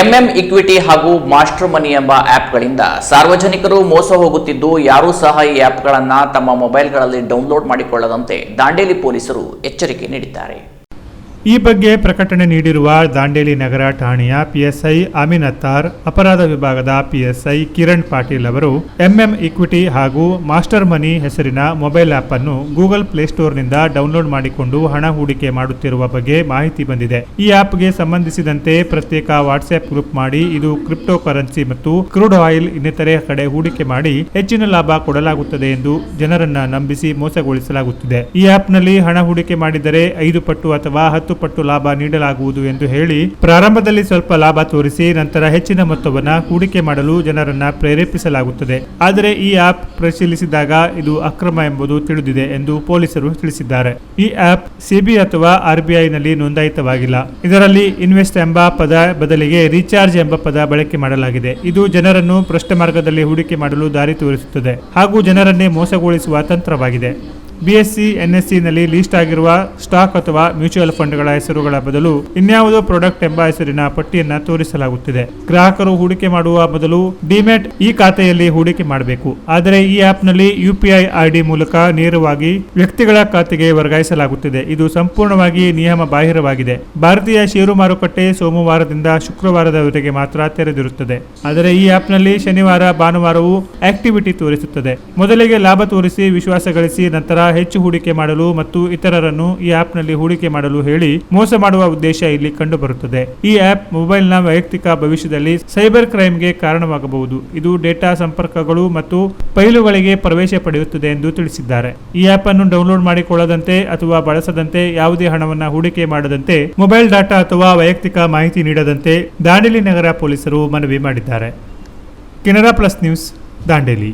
MM equity ಹಾಗೂ master money ಎಂಬ ಆ್ಯಪ್ಗಳಿಂದ ಸಾರ್ವಜನಿಕರು ಮೋಸ ಹೋಗುತ್ತಿದ್ದು, ಯಾರೂ ಸಹ ಈ ಆ್ಯಪ್ಗಳನ್ನು ತಮ್ಮ ಮೊಬೈಲ್ಗಳಲ್ಲಿ ಡೌನ್ಲೋಡ್ ಮಾಡಿಕೊಳ್ಳದಂತೆ ದಾಂಡೇಲಿ ಪೊಲೀಸರು ಎಚ್ಚರಿಕೆ ನೀಡಿದ್ದಾರೆ. ಈ ಬಗ್ಗೆ ಪ್ರಕಟಣೆ ನೀಡಿರುವ ದಾಂಡೇಲಿ ನಗರ ಠಾಣೆಯ ಪಿಎಸ್ಐ ಅಮಿನ್ ಅತ್ತಾರ್, ಅಪರಾಧ ವಿಭಾಗದ ಪಿಎಸ್ಐ ಕಿರಣ್ ಪಾಟೀಲ್ ಅವರು ಎಂಎಂ ಇಕ್ವಿಟಿ ಹಾಗೂ ಮಾಸ್ಟರ್ ಮನಿ ಹೆಸರಿನ ಮೊಬೈಲ್ ಆಪ್ ಅನ್ನು ಗೂಗಲ್ ಪ್ಲೇಸ್ಟೋರ್ನಿಂದ ಡೌನ್ಲೋಡ್ ಮಾಡಿಕೊಂಡು ಹಣ ಹೂಡಿಕೆ ಮಾಡುತ್ತಿರುವ ಬಗ್ಗೆ ಮಾಹಿತಿ ಬಂದಿದೆ. ಈ ಆಪ್ಗೆ ಸಂಬಂಧಿಸಿದಂತೆ ಪ್ರತ್ಯೇಕ ವಾಟ್ಸ್ಆಪ್ ಗ್ರೂಪ್ ಮಾಡಿ ಇದು ಕ್ರಿಪ್ಟೋ ಕರೆನ್ಸಿ ಮತ್ತು ಕ್ರೂಡ್ ಆಯಿಲ್ ಇನ್ನಿತರೆ ಕಡೆ ಹೂಡಿಕೆ ಮಾಡಿ ಹೆಚ್ಚಿನ ಲಾಭ ಕೊಡಲಾಗುತ್ತದೆ ಎಂದು ಜನರನ್ನ ನಂಬಿಸಿ ಮೋಸಗೊಳಿಸಲಾಗುತ್ತಿದೆ. ಈ ಆಪ್ನಲ್ಲಿ ಹಣ ಹೂಡಿಕೆ ಮಾಡಿದರೆ ಐದು ಪಟ್ಟು ಅಥವಾ ಹತ್ತು ಪಟ್ಟು ಲಾಭ ನೀಡಲಾಗುವುದು ಎಂದು ಹೇಳಿ ಪ್ರಾರಂಭದಲ್ಲಿ ಸ್ವಲ್ಪ ಲಾಭ ತೋರಿಸಿ ನಂತರ ಹೆಚ್ಚಿನ ಮೊತ್ತವನ್ನು ಹೂಡಿಕೆ ಮಾಡಲು ಜನರನ್ನ ಪ್ರೇರೇಪಿಸಲಾಗುತ್ತದೆ. ಆದರೆ ಈ ಆಪ್ ಪರಿಶೀಲಿಸಿದಾಗ ಇದು ಅಕ್ರಮ ಎಂಬುದು ತಿಳಿದಿದೆ ಎಂದು ಪೊಲೀಸರು ತಿಳಿಸಿದ್ದಾರೆ. ಈ ಆಪ್ ಸಿಬಿ ಅಥವಾ ಆರ್ಬಿಐನಲ್ಲಿ ನೋಂದಾಯಿತವಾಗಿಲ್ಲ. ಇದರಲ್ಲಿ ಇನ್ವೆಸ್ಟ್ ಎಂಬ ಪದ ಬದಲಿಗೆ ರೀಚಾರ್ಜ್ ಎಂಬ ಪದ ಬಳಕೆ ಮಾಡಲಾಗಿದೆ. ಇದು ಜನರನ್ನು ಭ್ರಷ್ಟ ಮಾರ್ಗದಲ್ಲಿ ಹೂಡಿಕೆ ಮಾಡಲು ದಾರಿ ತೋರಿಸುತ್ತದೆ. ಹಾಗೂ ಜನರನ್ನೇ ಮೋಸಗೊಳಿಸುವ ತಂತ್ರವಾಗಿದೆ. ಬಿಎಸ್ಸಿ ಎಸ್ ಸಿನಲ್ಲಿ ಲೀಸ್ಟ್ ಆಗಿರುವ ಸ್ಟಾಕ್ ಅಥವಾ ಮ್ಯೂಚುವಲ್ ಫಂಡ್ಗಳ ಹೆಸರುಗಳ ಬದಲು ಇನ್ಯಾವುದೋ ಪ್ರಾಡಕ್ಟ್ ಎಂಬ ಹೆಸರಿನ ಪಟ್ಟಿಯನ್ನು ತೋರಿಸಲಾಗುತ್ತಿದೆ. ಗ್ರಾಹಕರು ಹೂಡಿಕೆ ಮಾಡುವ ಬದಲು ಡಿಮೆಟ್ ಈ ಖಾತೆಯಲ್ಲಿ ಹೂಡಿಕೆ ಮಾಡಬೇಕು. ಆದರೆ ಈ ಆಪ್ನಲ್ಲಿ ಯುಪಿಐ ಐಡಿ ಮೂಲಕ ನೇರವಾಗಿ ವ್ಯಕ್ತಿಗಳ ಖಾತೆಗೆ ವರ್ಗಾಯಿಸಲಾಗುತ್ತಿದೆ. ಇದು ಸಂಪೂರ್ಣವಾಗಿ ನಿಯಮ ಬಾಹಿರವಾಗಿದೆ. ಭಾರತೀಯ ಷೇರು ಮಾರುಕಟ್ಟೆ ಸೋಮವಾರದಿಂದ ಶುಕ್ರವಾರದವರೆಗೆ ಮಾತ್ರ ತೆರೆದಿರುತ್ತದೆ. ಆದರೆ ಈ ಆಪ್ನಲ್ಲಿ ಶನಿವಾರ ಭಾನುವಾರವೂ ಆಕ್ಟಿವಿಟಿ ತೋರಿಸುತ್ತದೆ. ಮೊದಲಿಗೆ ಲಾಭ ತೋರಿಸಿ ವಿಶ್ವಾಸ ಗಳಿಸಿ ನಂತರ ಹೆಚ್ಚು ಹೂಡಿಕೆ ಮಾಡಲು ಮತ್ತು ಇತರರನ್ನು ಈ ಆಪ್ನಲ್ಲಿ ಹೂಡಿಕೆ ಮಾಡಲು ಹೇಳಿ ಮೋಸ ಮಾಡುವ ಉದ್ದೇಶ ಇಲ್ಲಿ ಕಂಡುಬರುತ್ತದೆ. ಈ ಆಪ್ ಮೊಬೈಲ್ನ ವೈಯಕ್ತಿಕ ಭವಿಷ್ಯದಲ್ಲಿ ಸೈಬರ್ ಕ್ರೈಮ್ಗೆ ಕಾರಣವಾಗಬಹುದು. ಇದು ಡೇಟಾ ಸಂಪರ್ಕಗಳು ಮತ್ತು ಫೈಲುಗಳಿಗೆ ಪ್ರವೇಶ ಪಡೆಯುತ್ತದೆ ಎಂದು ತಿಳಿಸಿದ್ದಾರೆ. ಈ ಆಪ್ ಅನ್ನು ಡೌನ್ಲೋಡ್ ಮಾಡಿಕೊಳ್ಳದಂತೆ ಅಥವಾ ಬಳಸದಂತೆ ಯಾವುದೇ ಹಣವನ್ನು ಹೂಡಿಕೆ ಮಾಡದಂತೆ ಮೊಬೈಲ್ ಡಾಟಾ ಅಥವಾ ವೈಯಕ್ತಿಕ ಮಾಹಿತಿ ನೀಡದಂತೆ ದಾಂಡೇಲಿ ನಗರ ಪೊಲೀಸರು ಮನವಿ ಮಾಡಿದ್ದಾರೆ. Canara plus news, Dandeli.